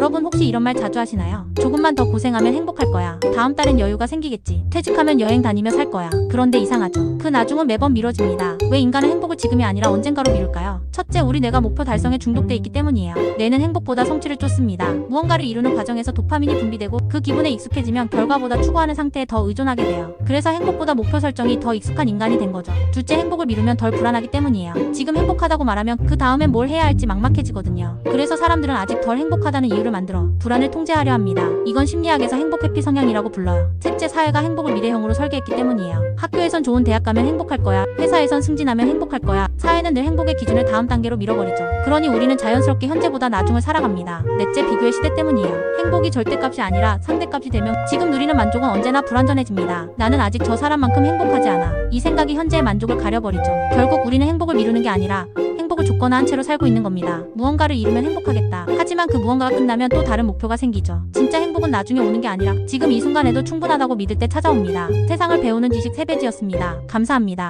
여러분 혹시 이런 말 자주 하시나요? 조금만 더 고생하면 행복할 거야. 다음 달엔 여유가 생기겠지. 퇴직하면 여행 다니며 살 거야. 그런데 이상하죠. 그 나중은 매번 미뤄집니다. 왜 인간은 행복을 지금이 아니라 언젠가로 미룰까요? 첫째, 우리 뇌가 목표 달성에 중독돼 있기 때문이에요. 뇌는 행복보다 성취를 쫓습니다. 무언가를 이루는 과정에서 도파민이 분비되고 그 기분에 익숙해지면 결과보다 추구하는 상태에 더 의존하게 돼요. 그래서 행복보다 목표 설정이 더 익숙한 인간이 된 거죠. 둘째, 행복을 미루면 덜 불안하기 때문이에요. 지금 행복하다고 말하면 그 다음엔 뭘 해야 할지 막막해지거든요. 그래서 사람들은 아직 덜 행복하다는 이유를 만들어 불안을 통제하려 합니다. 이건 심리학에서 행복 회피 성향이라고 불러요. 셋째, 사회가 행복을 미래형으로 설계했기 때문이에요. 학교에선 좋은 대학 가면 행복할 거야. 회사에선 승진하면 행복할 거야. 사회는 늘 행복의 기준을 다음 단계로 밀어버리죠. 그러니 우리는 자연스럽게 현재보다 나중을 살아갑니다. 넷째, 비교의 시대 때문이에요. 행복이 절대값이 아니라 상대값이 되면 지금 누리는 만족은 언제나 불완전해집니다. 나는 아직 저 사람만큼 행복하지 않아. 이 생각이 현재의 만족을 가려버리죠. 결국 우리는 행복을 미루는 게 아니라 행복을 줬거나 한 채로 살고 있는 겁니다. 무언가를 이루면 행복하겠다. 하지만 그 무언가가 끝나면 또 다른 목표가 생기죠. 진짜 행복은 나중에 오는 게 아니라 지금 이 순간에도 충분하다고 믿을 때 찾아옵니다. 세상을 배우는 지식 세배지였습니다. 감사합니다.